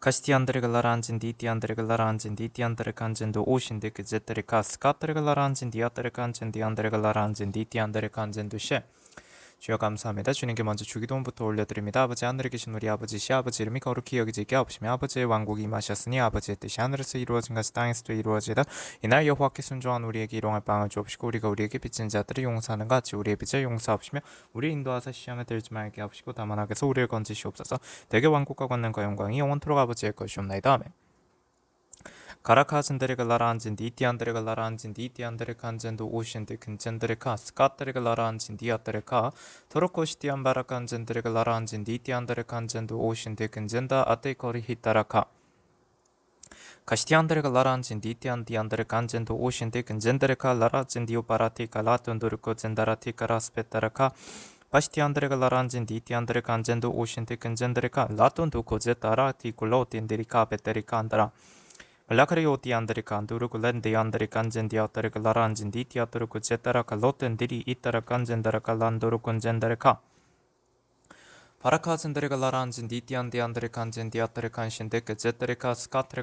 貸しティアンドレガラランジンディティアンドレガラランジンディティアンドレカンジンドオーシンディクゼットレカスカットレガラランジンディアトレカンジンディアンドレガラランジンディティアンドレカンジンドシェ 주여 감사합니다. 주님께 먼저 주기도문부터 올려드립니다. 아버지 하늘에 계신 우리 아버지 시 아버지 이름이 거룩히 여기지게 하옵시며 아버지의 왕국이 임하셨으니 아버지의 뜻이 하늘에서 이루어진 것이 땅에서도 이루어지다. 이날 여호와께 순종한 우리에게 일용할 빵을 주옵시고 우리가 우리에게 빚진 자들을 용서하는 것 같이 우리의 빚을 용서하옵시며 우리 인도하사 시험에 들지 말게 하옵시고 다만 악에서 우리를 건지시옵소서. 대개 왕국과 권능과 영광이 영원토록 아버지의 것이옵나이다. 아멘. Caracas entre las Argentinas, entre las Argentinas, entre canzendo Ocean entre cas, entre las Argentinas, entre ca, Torco Stian Baracans entre las Argentinas, entre canzendo Ocean de Kenzenda, ate corrigitaraca. Castiandre galaranzin ditian diandre ganzendo oshinde genzendere ka larazindio barati kalatundurko zendarati karaspetaraka Bastiandre galaranzin ditiandre ganzendo oshinde genzendere ka latunduko zetarati kulotin dirica petericandra. 레가 라란진 디티안디 안데레 칸젠 디아테레 칸신데 그제테레카 스카트레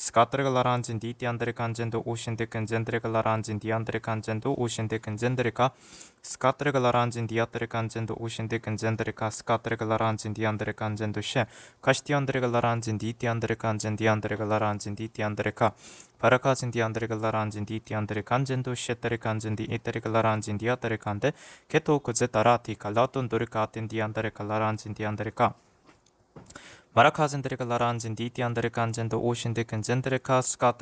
가 라란진 디티안데레 칸젠도 오신데 근젠데레카 스카트레가 라란진 디티안데레 칸젠도 오신데 근젠데레가 라란진 디안데레 칸젠도 오신데 근젠데레카 스카트레가 라란진 디아테레 칸젠도 오신데 근젠데레카 스카트레가 라란진 디안데레 칸젠도 셰 카시티안데레가 라란진 디티안데레 칸젠 디안데레가 라란진 디티안데레카 바라카진 디안데레가 라란진 디티안데레 칸젠도 셰테레 칸젠 디이테레가 라란진 디아테레 칸데 게토 그제타라티 칼라톤 도르카틴 디안데레 칼라 란진 디안데레카 마라카젠데레가 라란진 디티안데레가 안젠도 오신데 근젠데레카 스카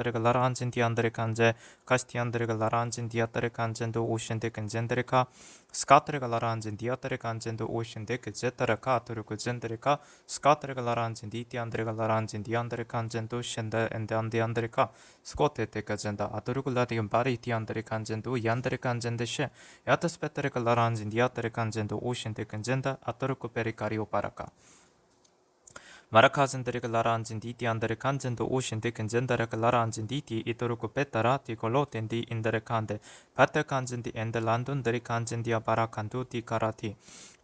테레가 라란진 디안데레가 안제 카스티안데레가 라란진 디아테레가 안젠도 오신데 근젠데레카 스카테레가 라란진 디아테레가 안젠도 오신데 그제타레카 토르 그젠데레카 스카테레가 라란진 디티안데레가 라란진 디안데레가 안젠도 셴데 엔데 안디안데레카 스코테테가 젠다 아토르글라디움 바리 디안데레가 안젠도 이안데레가 안젠데 셰 야테스페테레가 라란진 디아테레가 안젠도 오신데 근젠다 아토르코 페리카리오 바라카 마라카즌데리가 라라안진 디티 안데레 칸젠도 오신데 근젠다레가 라라안진 디티 이토르코 베타라 티콜로 텐디 인데레 칸데 바테 칸젠디 엔데 란돈데리 칸젠디아 바라칸도 티카라티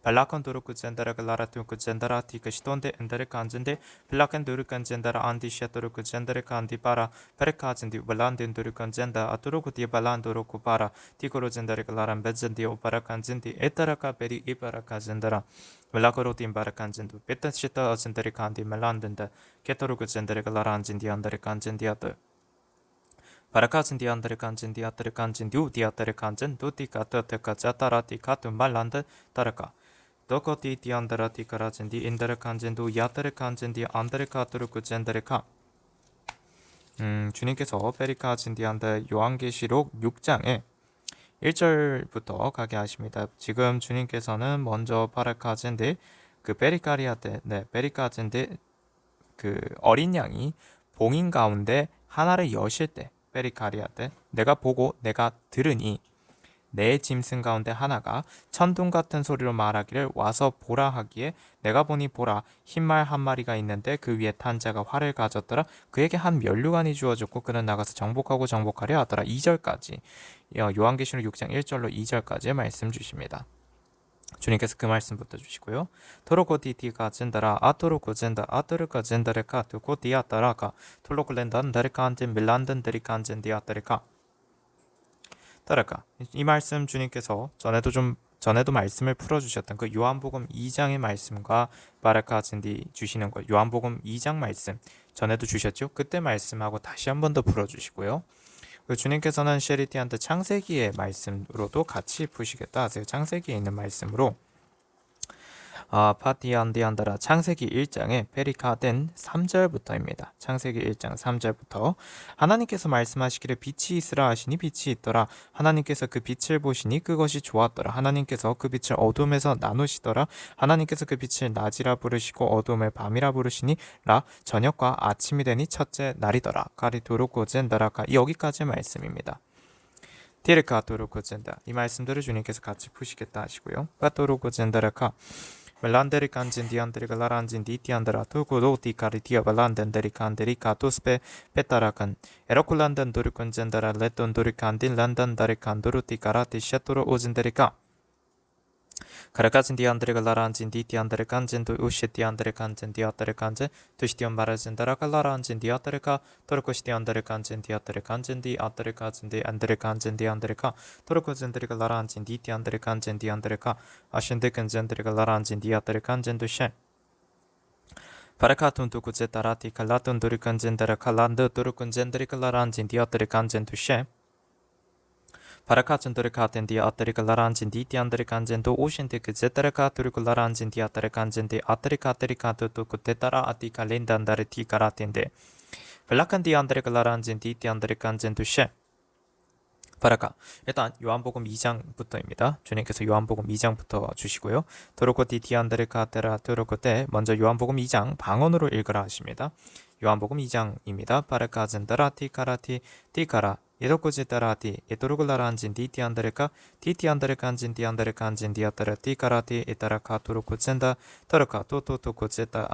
발라칸 도르 쿠 젠다라가 라라투 쿠 젠다라티 그시톤데 엔데레 칸젠데 빌라칸 도르 칸 젠다라 안디 샤토르 쿠 젠데레 칸디 바라 페레카젠디 발란덴 도르 칸 젠다 아토르쿠 티 발란 도르쿠 바라 티코로 젠다레가 라란 베젠디 오바라 칸젠디 에타라카 베리 이바라카 젠다라 Velakorotin barakanjindu, pitta shita azindari kandi melandinda, ketorugu zindari galaranjindi andari kanjindiatu. Barakazindi andari kanjindi atari kanjindi uti atari kanjindu ti kata teka jatarati katu malanda taraka. Doko ti ti andara ti karajindi indari kanjindu yatari kanjindi andari katurugu zindari ka. 음, 주님께서 베리카 진디안다 요한계시록 6장에 1절부터 가게 하십니다. 지금 주님께서는 먼저 파라카젠데 그 베리카리아데 네 베리카젠데 그 어린 양이 봉인 가운데 하나를 여실 때 베리카리아데 내가 보고 내가 들으니 내 짐승 가운데 하나가 천둥 같은 소리로 말하기를 와서 보라 하기에 내가 보니 보라 흰 말 한 마리가 있는데 그 위에 탄 자가 활을 가졌더라. 그에게 한 면류관이 주어졌고 그는 나가서 정복하고 정복하려 하더라. 2절까지. 요한계시록 6장 1절로 2절까지 말씀 주십니다. 주님께서 그 말씀부터 주시고요. 토로코디티가 젠다라 아토로코 젠다 아토르카 젠다레카 두코디아따라카 톨로클렌단 다리카 안젠 밀란든 데리카 안젠 디아따레카 따라가. 이 말씀 주님께서 전에도 좀 전에도 말씀을 풀어주셨던 그 요한복음 2장의 말씀과 바라카 젠디 주시는 것 요한복음 2장 말씀 전에도 주셨죠? 그때 말씀하고 다시 한 번 더 풀어주시고요. 그 주님께서는 셰리티한테 창세기의 말씀으로도 같이 푸시겠다 하세요. 창세기에 있는 말씀으로 아, 파티안디안다라 창세기 1장의 페리카덴 3절부터입니다. 창세기 1장 3절부터 하나님께서 말씀하시기를 빛이 있으라 하시니 빛이 있더라. 하나님께서 그 빛을 보시니 그것이 좋았더라. 하나님께서 그 빛을 어둠에서 나누시더라. 하나님께서 그 빛을 낮이라 부르시고 어둠을 밤이라 부르시니 라 저녁과 아침이 되니 첫째 날이더라. 가리도록 고젠다라가 여기까지 말씀입니다. 디르카 도로코 젠다 이 말씀들을 주님께서 같이 푸시겠다 하시고요. 파토로코 젠다라카 Melanderi kancindi anderi galarandindi ti andra tu kudoti karitia balanden deri kanderi katuspe petarakan. Erokulandan durikun jendara ledon durikandin landan dari kanduru ti karati sheturo uzinderi ka. 가르카진 디안드레가 라란진 디티안드레 간진도 우시 디안드레 간진 디아드레 간진 두시디온 마라진다라가 라란진 디아드레가 토르코시 디 안드레 간진 디아드레 간진 디아드레 간진 디안드레 간진 디안드레가 토르코진드레가 라란진 디티안드레 간진 디안드레가 아신데 간진드레가 라란진 디아드레 간진 두시 바라카툰 두쿠제 따라티 칼라툰 두리 간진다라 칼란드 두르군젠드레 칼라란진 디아드레 간진 두시 Parakatun turikatin dia atarikalaranjin di tiandarikanjin to oshinti kizetaraka turikularanjin di atarikanjin di atarikatarikatu tukutetara ati kalendandari ti karatinde. Pelakan di andarikalaranjin di tiandarikanjin to she. 바라카 일단 요한복음 2장부터입니다. 주님께서 요한복음 2장부터 주시고요. 도로코티 디안드레카테라 도로코테 먼저 요한복음 2장 방언으로 읽으라 하십니다. 요한복음 2장입니다. 바라카 젠다라 티카라티 티카라 예도코지 따라티 예도르글라란진 디티안드레카 디티안드레칸진 디안드레칸진 디아타라 티카라티 에타라카 도로코젠다 타라카 토토토코제타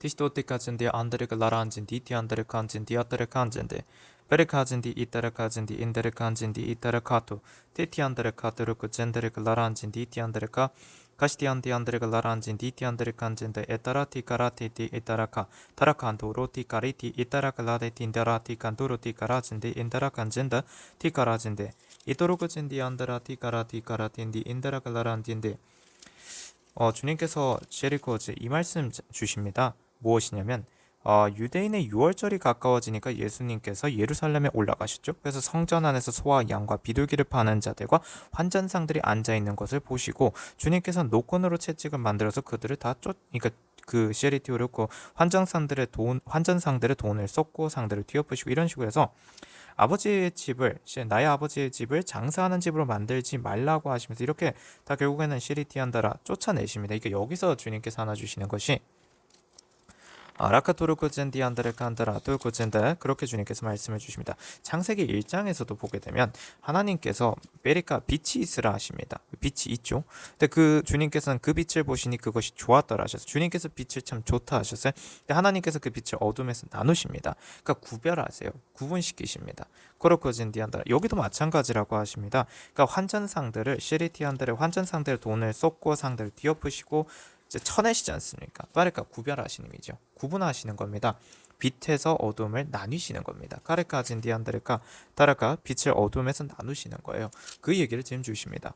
안디 아타라카틴 디텔란단다레칸진 디안드레카 바라카진 디안드레가 라란진 디 티안드레카진 디아타레카 도로코젠다레카 파페토 코젠다라 티카란진 디 인다레카 라란진 디어바라카 투시디오 바라카진 디안드레카 마레카진 디 인다레카 티시토티카진디 안드레가 라란진디 이타레카토 티티안드레카토르크 젠데레가 라란진디 라란진디 티안드레칸진데 에타라티 카라티티 이타라카 타라칸도로 티카리티 이타라카 라데틴데라티 칸도로 티 카라진디 인데라 칸진데 티카라진데 이토로크 진디 안드라티 카라티 카라틴디 인데라카 라란진데 어, 주님께서 제리코즈 이 말씀 주십니다. 무엇이냐면 어, 유대인의 6월절이 가까워지니까 예수님께서 예루살렘에 올라가셨죠. 그래서 성전 안에서 소와 양과 비둘기를 파는 자들과 환전상들이 앉아 있는 것을 보시고 주님께서 노건으로 채찍을 만들어서 그들을 다 쫓, 그러니까 그 시리티 오르고 환전상들의 돈, 환전상들의 돈을 쏟고 상들을 뒤엎으시고 이런 식으로 해서 아버지의 집을 나의 아버지의 집을 장사하는 집으로 만들지 말라고 하시면서 이렇게 다 결국에는 시리티한다라 쫓아내십니다. 이게 여기서 주님께서 하나 주시는 것이 아라카토르코젠디 안드레 칸드라 토르코젠데 그렇게 주님께서 말씀해 주십니다. 창세기 1장에서도 보게 되면 하나님께서 베리카 빛이 있으라 하십니다. 빛이 있죠. 근데 그 주님께서는 그 빛을 보시니 그것이 좋았더라 하셔서 주님께서 빛을 참 좋다 하셨어요. 근데 하나님께서 그 빛을 어둠에서 나누십니다. 그러니까 구별하세요. 구분시키십니다. 코르코젠디 안드라 여기도 마찬가지라고 하십니다. 그러니까 환전상들을 시리티안들의 환전상들의 돈을 쏟고 상들을 뒤엎으시고 이제 쳐내시지 않습니까? 빠르까 구별하시는 의미죠. 구분하시는 겁니다. 빛에서 어둠을 나뉘시는 겁니다. 카레카 진디안드레카 따라가 빛을 어둠에서 나누시는 거예요. 그 얘기를 지금 주십니다.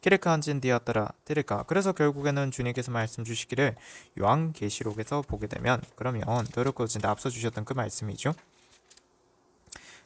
키레카 한진디아따라 테레카 그래서 결국에는 주님께서 말씀 주시기를 요한 계시록에서 보게 되면 그러면 도르코진데 앞서 주셨던 그 말씀이죠.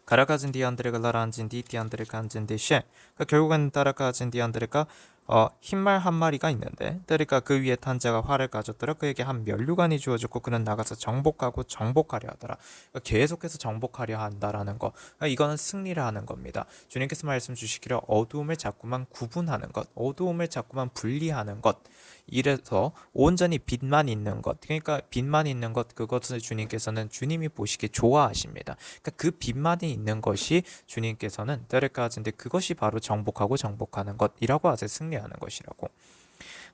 가라카진 디 안드레가 라란진 디티안드레카 한진디셰 그러니까 결국엔 따라카진 디 안드레카 어, 흰말 한 마리가 있는데 그러니까 그 위에 탄 자가 활을 가졌더라. 그에게 한 면류관이 주어졌고 그는 나가서 정복하고 정복하려 하더라. 그러니까 계속해서 정복하려 한다라는 거. 그러니까 이거는 승리를 하는 겁니다. 주님께서 말씀 주시기를 어두움을 자꾸만 구분하는 것 어두움을 자꾸만 분리하는 것 이래서 온전히 빛만 있는 것 그러니까 빛만 있는 것 그것을 주님께서는 주님이 보시기에 좋아하십니다. 그러니까 그 빛만이 있는 것이 주님께서는 때를까지인데 그것이 바로 정복하고 정복하는 것이라고 하세요 승리하는 것이라고.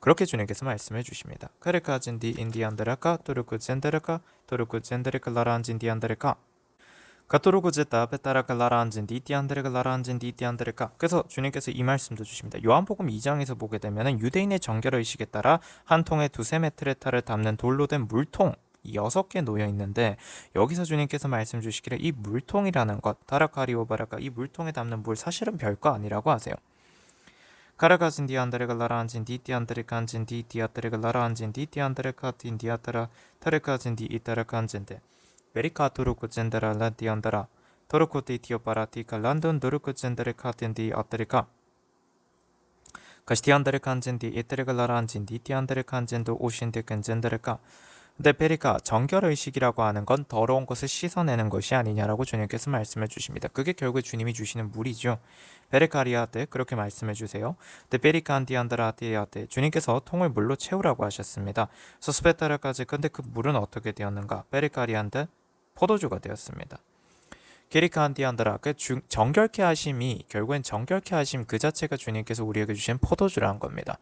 그렇게 주님께서 말씀해 주십니다. 카르카진디 인디안드라카 토르크 젠데르카 토르크 젠데르카 라란진 디안드레카 가토로그제타 베타라가 라란진 디티안드레가 라란진 디티안드레가 그래서 주님께서 이 말씀도 주십니다. 요한복음 2장에서 보게 되면 유대인의 정결 의식에 따라 한 통에 두세 메트레타를 담는 돌로 된 물통 여섯 개 놓여 있는데 여기서 주님께서 말씀 주시기를 이 물통이라는 것 타라카리오바라가 이 물통에 담는 물 사실은 별거 아니라고 하세요. 가라가진 디안드레가 라란진 디티안드레칸진 디티아드레가 라란진 디티안드레카틴 디아타라 타레카진 디이타라칸진데 메리카 토르코 젠데라 란디안다라 토르코 티티오 파라 티카 란돈 도르코 젠데레 카텐디 아테리카 가시티안데레 칸젠디 에테레가 라란진디 티안데레 칸젠도 오신데 겐젠데레카 근데 베리카 정결의식이라고 하는 건 더러운 것을 씻어내는 것이 아니냐라고 주님께서 말씀해 주십니다. 그게 결국 주님이 주시는 물이죠. 베레카리아테 그렇게 말씀해 주세요. 근데 베리칸디안드라티아테 주님께서 통을 물로 채우라고 하셨습니다. 소스페타라까지 근데 그 물은 어떻게 되었는가? 베리카리안데 포도주가 되었습니다. 게리카한디안드라 그 중- 정결케 하심이 결국엔 정결케 하심 그 자체가 주님께서 우리에게 주신 포도주라는 겁니다.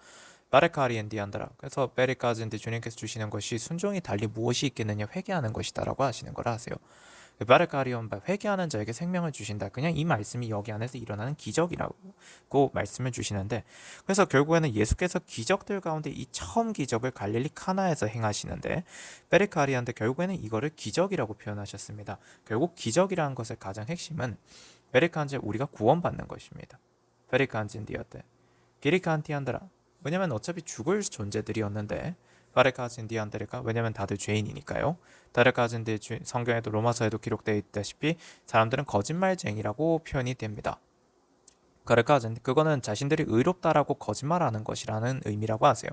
바레카리엔디안드라 그래서 베리카즈인데 주님께서 주시는 것이 순종이 달리 무엇이 있겠느냐 회개하는 것이다라고 하시는 거라 하세요. 바레카리온바 회개하는 자에게 생명을 주신다. 그냥 이 말씀이 여기 안에서 일어나는 기적이라고 말씀을 주시는데 그래서 결국에는 예수께서 기적들 가운데 이 처음 기적을 갈릴리 카나에서 행하시는데 베리카리한테 결국에는 이거를 기적이라고 표현하셨습니다. 결국 기적이라는 것의 가장 핵심은 베리칸제 우리가 구원받는 것입니다. 베리칸진디어때 기리칸티안드라 왜냐면 어차피 죽을 존재들이었는데 바레카진 디안드레가 왜냐면 다들 죄인이니까요. 다레카진디 성경에도 로마서에도 기록되어 있다시피 사람들은 거짓말쟁이라고 표현이 됩니다. 가르카진 그거는 자신들이 의롭다라고 거짓말하는 것이라는 의미라고 하세요.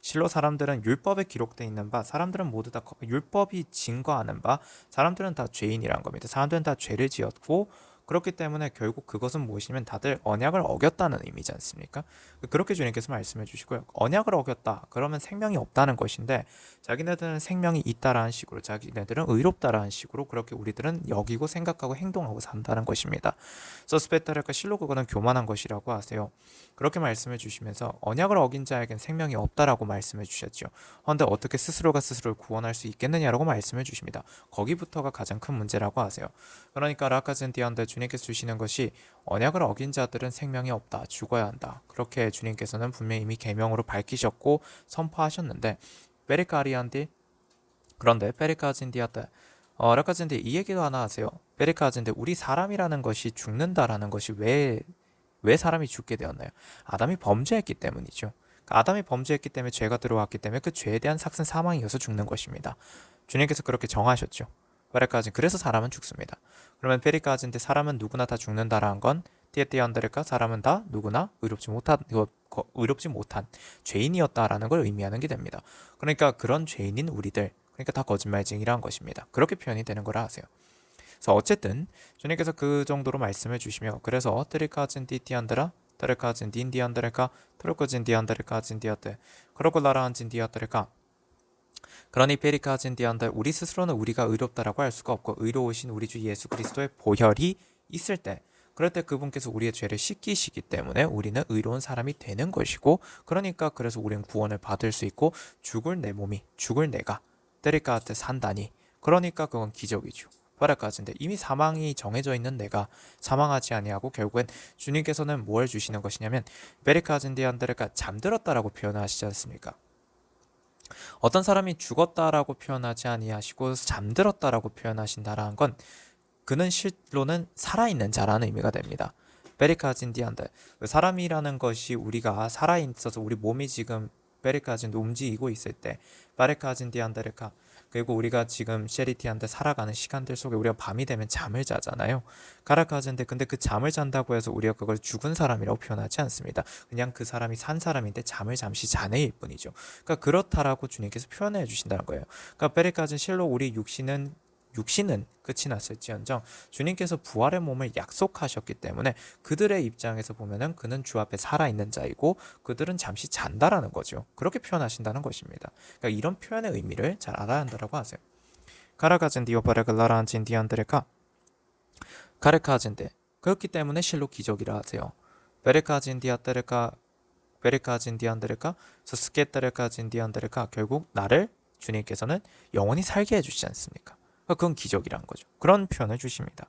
실로 사람들은 율법에 기록되어 있는 바 사람들은 모두 다 거- 율법이 증거하는 바 사람들은 다 죄인이란 겁니다. 사람들은 다 죄를 지었고 그렇기 때문에 결국 그것은 무엇이냐면 다들 언약을 어겼다는 의미지 않습니까? 그렇게 주님께서 말씀해 주시고요. 언약을 어겼다. 그러면 생명이 없다는 것인데 자기네들은 생명이 있다라는 식으로 자기네들은 의롭다라는 식으로 그렇게 우리들은 여기고 생각하고 행동하고 산다는 것입니다. 서스페타르가 실로 그거는 교만한 것이라고 하세요. 그렇게 말씀해 주시면서 언약을 어긴 자에겐 생명이 없다라고 말씀해 주셨죠. 그런데 어떻게 스스로가 스스로를 구원할 수 있겠느냐라고 말씀해 주십니다. 거기부터가 가장 큰 문제라고 하세요. 그러니까 라카젠디안데 주님 께서 주시는 것이 언약을 어긴 자들은 생명이 없다. 죽어야 한다. 그렇게 주님께서는 분명히 이미 계명으로 밝히셨고 선포하셨는데 베리카리안디 그런데 베리카진디아때 어, 라카진디 이 얘기도 하나 하세요. 베리카진디 우리 사람이라는 것이 죽는다라는 것이 왜 왜 사람이 죽게 되었나요? 아담이 범죄했기 때문이죠. 그러니까 아담이 범죄했기 때문에 죄가 들어왔기 때문에 그 죄에 대한 삭슨 사망이어서 죽는 것입니다. 주님께서 그렇게 정하셨죠. 베리카진 그래서 사람은 죽습니다. 그러면 베리카진데 사람은 누구나 다 죽는다라는 건 티에티안드레카 사람은 다 누구나 의롭지 못한 의롭지 못한 죄인이었다라는 걸 의미하는 게 됩니다. 그러니까 그런 죄인인 우리들 그러니까 다 거짓말쟁이라는 것입니다. 그렇게 표현이 되는 거라 하세요. 그래서 어쨌든 주님께서 그 정도로 말씀해 주시며 그래서 트리카진 디티안드라 트리카진 딘디안드레카 트로코진 디안드레카 진 디아테 크로콜라라한 진 디아드레카 그러니 페리카진 디안드 우리 스스로는 우리가 의롭다라고 할 수가 없고 의로우신 우리 주 예수 그리스도의 보혈이 있을 때 그럴 때 그분께서 우리의 죄를 씻기시기 때문에 우리는 의로운 사람이 되는 것이고 그러니까 그래서 우리는 구원을 받을 수 있고 죽을 내 몸이 죽을 내가 때릴까한테 산다니 그러니까 그건 기적이죠. 바라까지인데 이미 사망이 정해져 있는 내가 사망하지 아니하고 결국엔 주님께서는 뭘 주시는 것이냐면 베리카진디안드레가 잠들었다라고 표현하시지 않습니까? 어떤 사람이 죽었다라고 표현하지 아니하시고 잠들었다라고 표현하신다라는 건 그는 실로는 살아있는 자라는 의미가 됩니다. 베리카진디안드 사람이라는 것이 우리가 살아있어서 우리 몸이 지금 베리카진도 움직이고 있을 때 바레카진디안드레카 그리고 우리가 지금 셰리티한테 살아가는 시간들 속에 우리가 밤이 되면 잠을 자잖아요. 가라카즈인데 근데 그 잠을 잔다고 해서 우리가 그걸 죽은 사람이라고 표현하지 않습니다. 그냥 그 사람이 산 사람인데 잠을 잠시 자네일 뿐이죠. 그러니까 그렇다라고 주님께서 표현해 주신다는 거예요. 그러니까 베리카즈는 실로 우리 육신은 육신은 끝이 났을지언정 주님께서 부활의 몸을 약속하셨기 때문에 그들의 입장에서 보면은 그는 주 앞에 살아있는 자이고 그들은 잠시 잔다라는 거죠. 그렇게 표현하신다는 것입니다. 그러니까 이런 표현의 의미를 잘 알아야 한다라고 하세요. 가라가진 디오바레 글라라한 진 디안드레카 가르카진데 그렇기 때문에 실로 기적이라 하세요. 베레카진 디아테레카 베레카진 디안드레카 스스케테레카진 디안드레카 결국 나를 주님께서는 영원히 살게 해주시지 않습니까? 그건 기적이란 거죠. 그런 표현을 주십니다.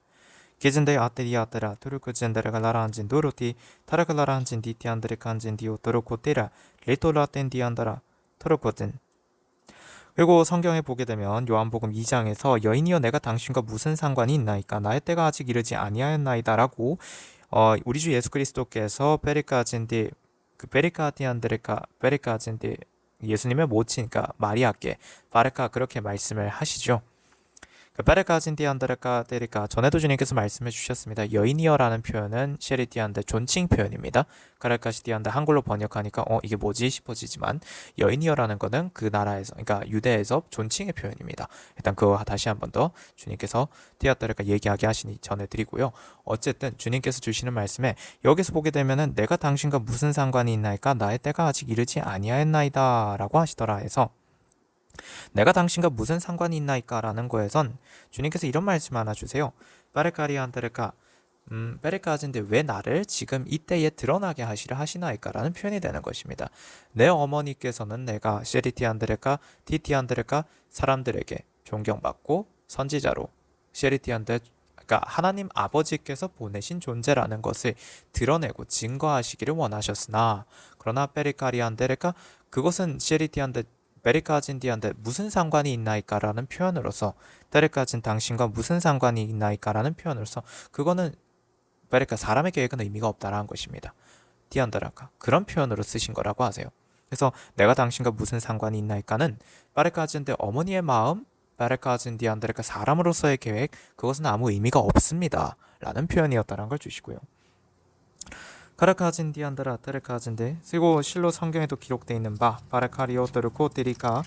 게젠데 아테리 아테라 토르코젠데레가 라란진 도로티 타라글라란진 디티 안드레 칸진 디오 토로코테라 레토라텐 디안다라 토로코젠 그리고 성경에 보게 되면 요한복음 2장에서 여인이여 내가 당신과 무슨 상관이 있나이까 나의 때가 아직 이르지 아니하였나이다라고 어, 우리 주 예수 그리스도께서 베리카진디 그 베리카디안드레카 베리카진디 예수님의 모친이니까 마리아께 바레카 그렇게 말씀을 하시죠. 그 베레카진 디안드레카 데리카 전에도 주님께서 말씀해 주셨습니다. 여인이여라는 표현은 셰리티안데 존칭 표현입니다. 가랄카시 디안데 한글로 번역하니까 어 이게 뭐지 싶어지지만 여인이여라는 거는 그 나라에서 그러니까 유대에서 존칭의 표현입니다. 일단 그거 다시 한 번 더 주님께서 디아테르가 얘기하게 하시니 전해드리고요. 어쨌든 주님께서 주시는 말씀에 여기서 보게 되면은 내가 당신과 무슨 상관이 있나이까 나의 때가 아직 이르지 아니하였나이다라고 하시더라 해서 내가 당신과 무슨 상관이 있나이까라는 거에선 주님께서 이런 말씀 하나 주세요. 바레카리안데르카 음, 베레카즈인데 왜 나를 지금 이때에 드러나게 하시려 하시나이까라는 표현이 되는 것입니다. 내 어머니께서는 내가 셰리티안드레카, 티티안드레카 사람들에게 존경받고 선지자로 셰리티안드 그러니까 하나님 아버지께서 보내신 존재라는 것을 드러내고 증거하시기를 원하셨으나 그러나 베리카리안데레카 그것은 셰리티안드 베리카진디안데 무슨 상관이 있나이까라는 표현으로서 데레카진 당신과 무슨 상관이 있나이까라는 표현으로서 그거는 베리카 사람의 계획은 의미가 없다라는 것입니다. 디안드라카 그런 표현으로 쓰신 거라고 하세요. 그래서 내가 당신과 무슨 상관이 있나이까는 바레카진데 어머니의 마음 바레카진 디안드레카 사람으로서의 계획 그것은 아무 의미가 없습니다. 라는 표현이었다는 걸 주시고요. 카라카진 디안드라 타르카진데 그리고 실로 성경에도 기록되어 있는 바 바라카리오 토르코 데리카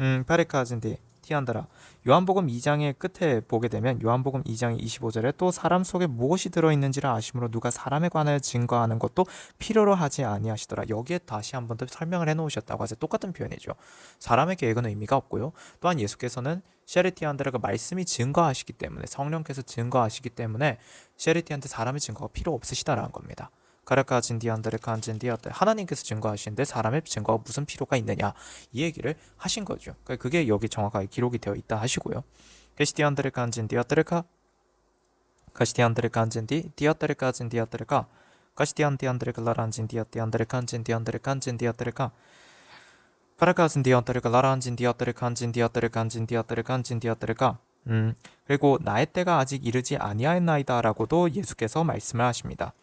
음 파레카진디 티안드라. 요한복음 2장의 끝에 보게 되면 요한복음 2장 25절에 또 사람 속에 무엇이 들어있는지를 아심으로 누가 사람에 관하여 증거하는 것도 필요로 하지 아니하시더라. 여기에 다시 한 번 더 설명을 해놓으셨다고 하세 똑같은 표현이죠. 사람의 계획은 의미가 없고요. 또한 예수께서는 셰리티안드라가 말씀이 증거하시기 때문에 성령께서 증거하시기 때문에 셰리티한테 사람의 증거가 필요 없으시다라는 겁니다. 가르카진 디안드레칸 진디아때 하나님께서 증거하시는데 사람의 증거가 무슨 필요가 있느냐 이 얘기를 하신 거죠. 그러니까 그게 여기 정확하게 기록이 되어 있다 하시고요. 게시디안드레칸 진디아드레카 가시디안드레칸 진디 디아드레칸 진디아드레카 가시디안디안드레카 라란 진디아디안드레칸 진디안드레칸 진디아드레카 파라카슨 디아드레카 라란 진디아드레칸 진디아드레칸 진디아드레칸 진디아드레카 음 그리고 나의 때가 아직 이르지 아니하였나이다라고도 예수께서 말씀을 하십니다.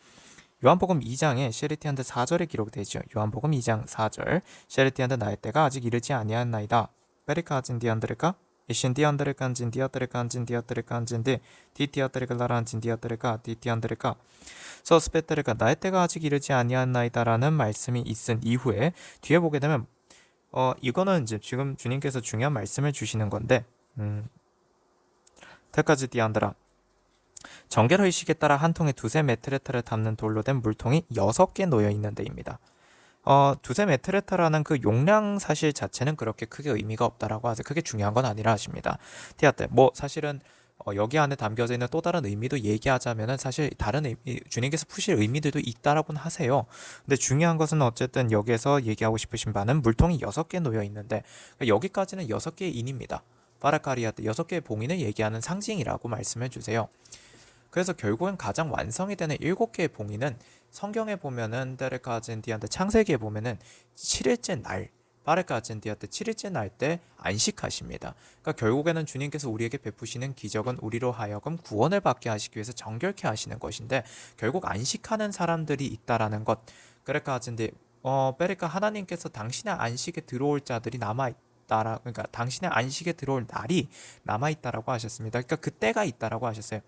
요한복음 2장에 셰리티한테 4절에 기록되죠. 요한복음 2장 4절. 셰리티한테 나의 때가 아직 이르지 아니하였나이다. 베리카진 디안드레카 이신디안드레칸 진디아드레칸 진디아드레칸 진디 디티아드레칼라란 진디아드레카 디티안드레카 서스페트레가 나의 때가 아직 이르지 아니하였나이다라는 말씀이 있은 이후에 뒤에 보게 되면 어 이거는 이제 지금 주님께서 중요한 말씀을 주시는 건데 음 테카즈 디안드라 정결 의식에 따라 한 통에 두세 메트레타를 담는 돌로 된 물통이 여섯 개 놓여 있는 데입니다. 어, 두세 메트레타라는 그 용량 사실 자체는 그렇게 크게 의미가 없다라고 하세요. 그게 중요한 건 아니라 하십니다. 티아테 뭐 사실은 어, 여기 안에 담겨져 있는 또 다른 의미도 얘기하자면은 사실 다른 의미, 주님께서 푸실 의미들도 있다라고는 하세요. 근데 중요한 것은 어쨌든 여기에서 얘기하고 싶으신 바는 물통이 여섯 개 놓여 있는데 그러니까 여기까지는 여섯 개의 인입니다. 바라카리아트 여섯 개의 봉인을 얘기하는 상징이라고 말씀해 주세요. 그래서 결국엔 가장 완성이 되는 일곱 개의 봉인은 성경에 보면은 데레카젠디한테 창세기에 보면은 7일째 날 바레카젠디한테 7일째 날 때 안식하십니다. 그러니까 결국에는 주님께서 우리에게 베푸시는 기적은 우리로 하여금 구원을 받게 하시기 위해서 정결케 하시는 것인데 결국 안식하는 사람들이 있다라는 것. 그레카젠디 어 베레카 하나님께서 당신의 안식에 들어올 자들이 남아 있다라 그러니까 당신의 안식에 들어올 날이 남아 있다라고 하셨습니다. 그러니까 그때가 있다라고 하셨어요.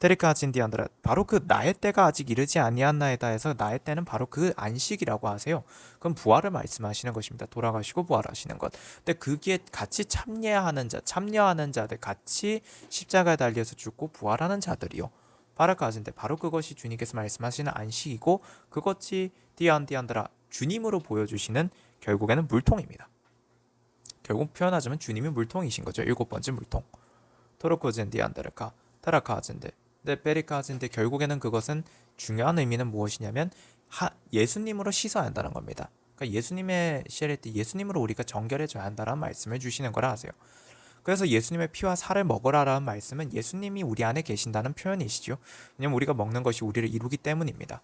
테리카진 디 안드라 바로 그 나의 때가 아직 이르지 아니한나이다 해서 나의 때는 바로 그 안식이라고 하세요. 그럼 부활을 말씀하시는 것입니다. 돌아가시고 부활하시는 것. 근데 그게 같이 참여하는 자, 참여하는 자들 같이 십자가에 달려서 죽고 부활하는 자들이요. 바라카진데 바로 그것이 주님께서 말씀하시는 안식이고 그것이 디안디안드라 주님으로 보여주시는 결국에는 물통입니다. 결국 표현하자면 주님이 물통이신 거죠. 일곱 번째 물통. 토로코젠 디안드라카 타라카젠데 네, 베리카즈인데 결국에는 그것은 중요한 의미는 무엇이냐면 하, 예수님으로 씻어야 한다는 겁니다. 그러니까 예수님의 셰레티 예수님으로 우리가 정결해져야 한다는 말씀을 주시는 거라 하세요. 그래서 예수님의 피와 살을 먹으라라는 말씀은 예수님이 우리 안에 계신다는 표현이시죠. 왜냐면 우리가 먹는 것이 우리를 이루기 때문입니다.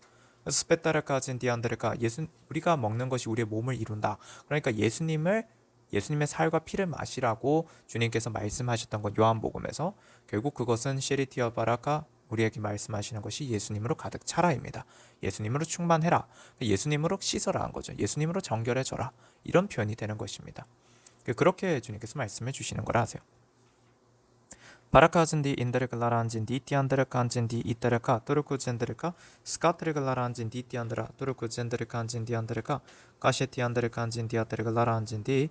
스페타르카진 디안드르카 예수 우리가 먹는 것이 우리의 몸을 이룬다. 그러니까 예수님을 예수님의 살과 피를 마시라고 주님께서 말씀하셨던 것 요한복음에서 결국 그것은 시리티어 바라카 우리에게 말씀하시는 것이 예수님으로 가득 차라입니다. 예수님으로 충만해라. 예수님으로 씻어라 한 거죠. 예수님으로 정결해져라. 이런 표현이 되는 것입니다. 그렇게 주님께서 말씀해 주시는 거라 하세요. 바라카즌디 인데르글라란진 디티안데르칸진 디이테르카 토르쿠젠데르카 스카트르글라란진 디티안데라 토르쿠젠데르칸진 디 안데르카 가셰티안데르칸진 디아테르글라란진 디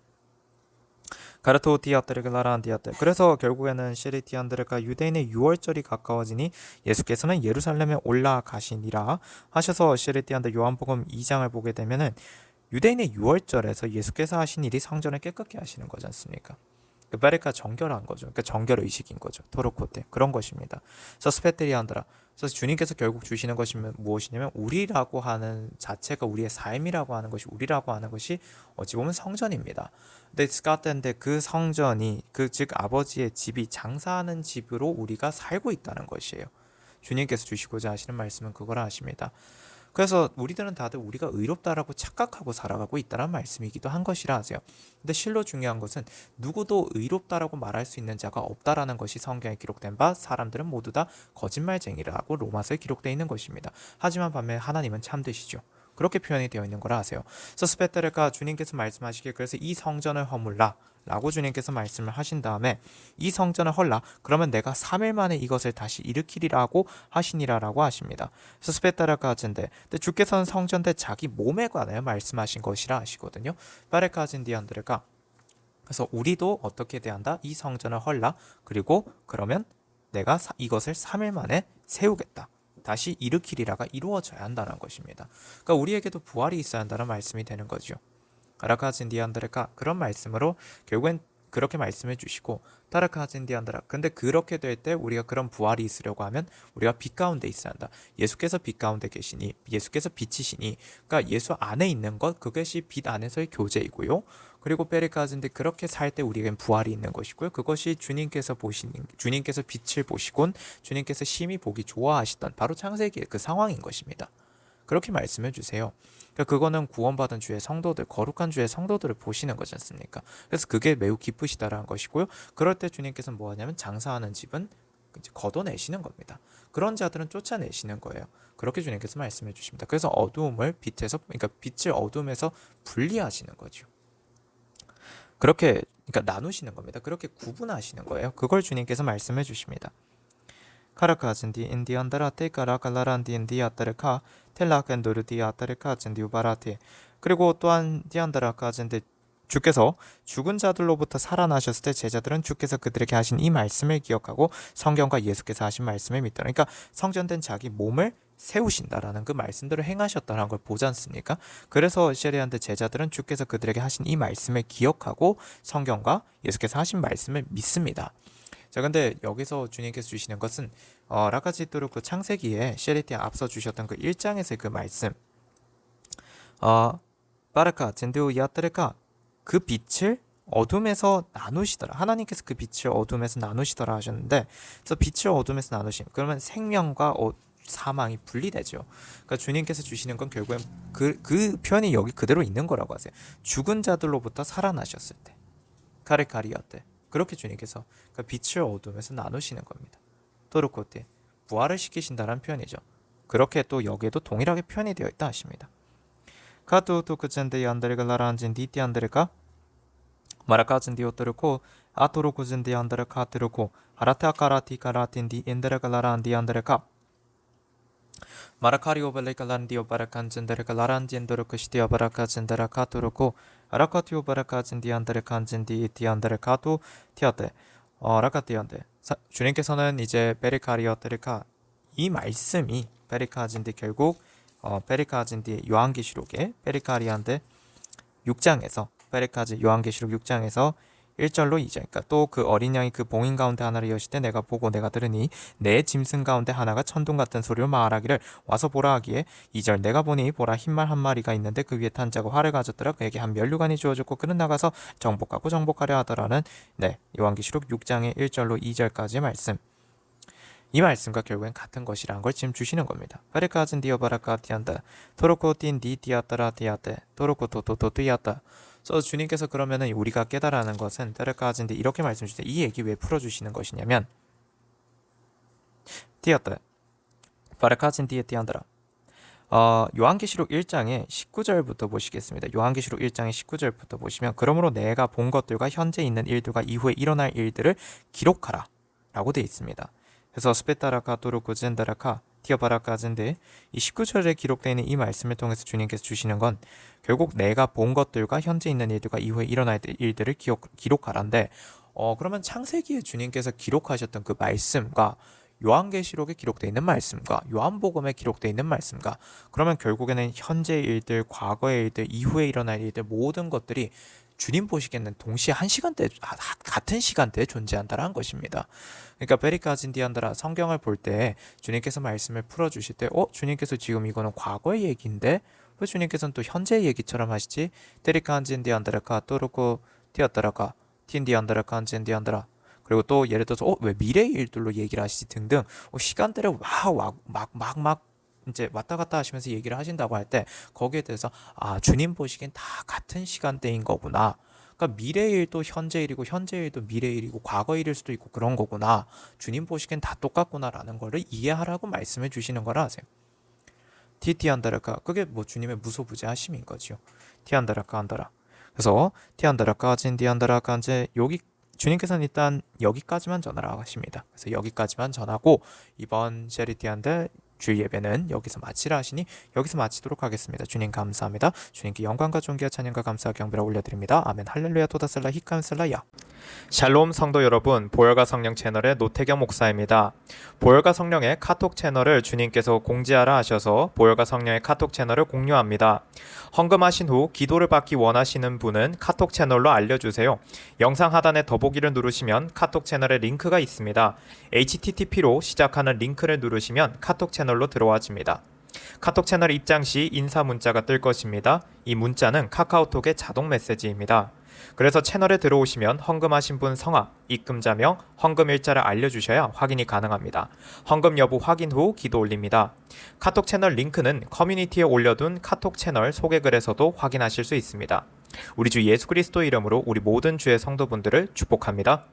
가르토 디아테르 라란 디아테 그래서 결국에는 시리티안드르가 유대인의 6월절이 가까워지니 예수께서는 예루살렘에 올라가시니라 하셔서 시리티안드 요한복음 2장을 보게 되면은 유대인의 6월절에서 예수께서 하신 일이 성전을 깨끗게 하시는 거지 않습니까? 그 베레카 정결한 거죠. 그러니까 정결 의식인 거죠. 토로코테 그런 것입니다. 서스페테리안드라. 그래서 주님께서 결국 주시는 것이 무엇이냐면 우리라고 하는 자체가 우리의 삶이라고 하는 것이 우리라고 하는 것이 어찌 보면 성전입니다. 근데 스카트인데 그 성전이 그 즉 아버지의 집이 장사하는 집으로 우리가 살고 있다는 것이에요. 주님께서 주시고자 하시는 말씀은 그거라 하십니다. 그래서 우리들은 다들 우리가 의롭다라고 착각하고 살아가고 있다는 말씀이기도 한 것이라 하세요. 근데 실로 중요한 것은 누구도 의롭다라고 말할 수 있는 자가 없다라는 것이 성경에 기록된 바 사람들은 모두 다 거짓말쟁이라고 로마서에 기록되어 있는 것입니다. 하지만 반면 하나님은 참되시죠. 그렇게 표현이 되어 있는 거라 하세요. 그래서 스페테르가 주님께서 말씀하시길 그래서 이 성전을 허물라 라고 주님께서 말씀을 하신 다음에 이 성전을 헐라 그러면 내가 3일 만에 이것을 다시 일으키리라고 하시니라라고 하십니다. 그래서 스페타라가 하진데 주께서는 성전 대 자기 몸에 관하여 말씀하신 것이라 하시거든요. 파레카진 디안드르가 그래서 우리도 어떻게 대한다? 이 성전을 헐라 그리고 그러면 내가 사, 이것을 3일 만에 세우겠다. 다시 일으키리라가 이루어져야 한다는 것입니다. 그러니까 우리에게도 부활이 있어야 한다는 말씀이 되는 거죠. 아라카진디안드레가 그런 말씀으로 결국엔 그렇게 말씀해 주시고 타라카진디안드라 근데 그렇게 될 때 우리가 그런 부활이 있으려고 하면 우리가 빛 가운데 있어야 한다. 예수께서 빛 가운데 계시니 예수께서 빛이시니 그러니까 예수 안에 있는 것 그것이 빛 안에서의 교제이고요. 그리고 베리카즈인데 그렇게 살 때 우리에겐 부활이 있는 것이고요. 그것이 주님께서 보시는 주님께서 빛을 보시곤 주님께서 심히 보기 좋아하시던 바로 창세기의 그 상황인 것입니다. 그렇게 말씀해 주세요 그러니까 그거는 구원받은 주의 성도들, 거룩한 주의 성도들을 보시는 거지 않습니까? 그래서 그게 매우 기쁘시다라는 것이고요. 그럴 때 주님께서는 뭐 하냐면 장사하는 집은 이제 걷어내시는 겁니다. 그런 자들은 쫓아내시는 거예요. 그렇게 주님께서 말씀해 주십니다. 그래서 어두움을 빛에서 그러니까 빛을 어둠에서 분리하시는 거죠. 그렇게 그러니까 나누시는 겁니다. 그렇게 구분하시는 거예요. 그걸 주님께서 말씀해 주십니다. 카라카진디 인디안다라테 카라칼라란디 인디아타르카 텔라켄도르디 아타르카진디 우바라테 그리고 또한 디안다라카진디 주께서 죽은 자들로부터 살아나셨을 때 제자들은 주께서 그들에게 하신 이 말씀을 기억하고 성경과 예수께서 하신 말씀을 믿더라. 그러니까 성전된 자기 몸을 세우신다라는 그 말씀들을 행하셨다는 걸 보지 않습니까? 그래서 시리안드 제자들은 주께서 그들에게 하신 이 말씀을 기억하고 성경과 예수께서 하신 말씀을 믿습니다. 자 근데 여기서 주님께서 주시는 것은 어, 라카지토르 그 창세기에 셰리티에 앞서 주셨던 그 1장에서의 그 말씀 어, 바르카 젠데오 야트레카 그 빛을 어둠에서 나누시더라. 하나님께서 그 빛을 어둠에서 나누시더라 하셨는데, 그래서 빛을 어둠에서 나누심. 그러면 생명과 어, 사망이 분리되죠. 그러니까 주님께서 주시는 건 결국엔 그, 그 표현이 여기 그대로 있는 거라고 하세요. 죽은 자들로부터 살아나셨을 때. 카레카리어 때. 그렇게 주님께서 그 빛을 어둠에서 나누시는 겁니다. 토르코테 부활을 시키신다는 표현이죠. 그렇게 또 여기에도 동일하게 표현이 되어 있다 하십니다. 카투 토크젠데 안드레가 라란진 디티 안드레가 마라카진 디오토르코 아토로쿠진 디 안드레 카트르코 아라테 아카라티 카라틴 디 인드레가 라란 디 안드레카 마라카리오 벨레칼란디오 바라칸 젠데레가 라란젠도르 크 시티오 바라카 젠데라 카토르코 아라카티오 바라카 젠디 안데레 칸 젠디 이티 안데레 카토 티아테 어 라카티안데 주님께서는 이제 베리카리오 테르카 이 말씀이 베리카진디 결국 어 베리카진디 요한계시록의 베리카리안데 6장에서 베리카지 요한계시록 6장에서 1절로 2절 그러니까 또 그 어린 양이 그 봉인 가운데 하나를 여실 때 내가 보고 내가 들으니 내 짐승 가운데 하나가 천둥 같은 소리로 말하기를 와서 보라 하기에 2절 내가 보니 보라 흰 말 한 마리가 있는데 그 위에 탄 자가 활을 가졌더라. 그에게 한 면류관이 주어졌고 그는 나가서 정복하고 정복하려 하더라는 네 요한계시록 6장의 1절로 2절까지의 말씀. 이 말씀과 결국엔 같은 것이라는 걸 지금 주시는 겁니다. 파레카진 디어바라카 티안다 토로코틴 디 디아따라 디아테 토로코 토토토 디아따 그래서 주님께서 그러면은 우리가 깨달아는 것은 테르카진데 이렇게 말씀 주시되 이 얘기 왜 풀어주시는 것이냐면 티었다 바르카진 디에 티안드라 어, 요한계시록 1장의 19절부터 보시겠습니다. 요한계시록 1장의 19절부터 보시면 그러므로 내가 본 것들과 현재 있는 일들과 이후에 일어날 일들을 기록하라 라고 되어 있습니다. 그래서 스페타라카 도르쿠젠다라카 티어바라까지인데 이 19절에 기록되어 있는 이 말씀을 통해서 주님께서 주시는 건 결국 내가 본 것들과 현재 있는 일들과 이후에 일어날 일들을 기억, 기록하란데 어 그러면 창세기에 주님께서 기록하셨던 그 말씀과 요한계시록에 기록되어 있는 말씀과 요한복음에 기록되어 있는 말씀과 그러면 결국에는 현재의 일들, 과거의 일들, 이후에 일어날 일들 모든 것들이 주님 보시기에는 동시에 한 시간대 아, 같은 시간대에 존재한다라는 것입니다. 그러니까 베리카진디안드라 성경을 볼 때 주님께서 말씀을 풀어 주실 때 어, 주님께서 지금 이거는 과거의 얘기인데 왜 주님께서는 또 현재의 얘기처럼 하시지? 데리카진디안드라카 또르고 티었다라카 틴디안드라칸진디안드라 그리고 또 예를 들어서 어, 왜 미래의 일들로 얘기를 하시지 등등 어, 시간대를 막막막 막 이제 왔다 갔다 하시면서 얘기를 하신다고 할 때 거기에 대해서 아 주님 보시기엔 다 같은 시간대인 거구나. 그러니까 미래의 일도 현재 일이고 현재 일도 미래 일이고 과거 일일 수도 있고 그런 거구나. 주님 보시기엔 다 똑같구나라는 거를 이해하라고 말씀해 주시는 거라 하세요. 티티안다라카 그게 뭐 주님의 무소부재하심인 거지요. 티안다라카 한다라. 그래서 티안다라카 진디안다라카 이제 여기 주님께서는 일단 여기까지만 전하라 하십니다. 그래서 여기까지만 전하고 이번 셰리티안데 주일 예배는 여기서 마치라 하시니 여기서 마치도록 하겠습니다. 주님 감사합니다. 주님께 영광과 존귀와 찬양과 감사와 경배를 올려드립니다. 아멘 할렐루야 토다셀라 히카셀라야 샬롬 성도 여러분 보혈과 성령 채널의 노태경 목사입니다. 보혈과 성령의 카톡 채널을 주님께서 공지하라 하셔서 보혈과 성령의 카톡 채널을 공유합니다. 헌금하신 후 기도를 받기 원하시는 분은 카톡 채널로 알려주세요. 영상 하단에 더보기를 누르시면 카톡 채널의 링크가 있습니다. HTTP로 시작하는 링크를 누르시면 카톡 채널로 들어와집니다. 카톡 채널 입장 시 인사 문자가 뜰 것입니다. 이 문자는 카카오톡의 자동 메시지입니다. 그래서 채널에 들어오시면 헌금하신 분 성함, 입금자명, 헌금 일자를 알려주셔야 확인이 가능합니다. 헌금 여부 확인 후 기도 올립니다. 카톡 채널 링크는 커뮤니티에 올려둔 카톡 채널 소개글에서도 확인하실 수 있습니다. 우리 주 예수 그리스도 이름으로 우리 모든 주의 성도분들을 축복합니다.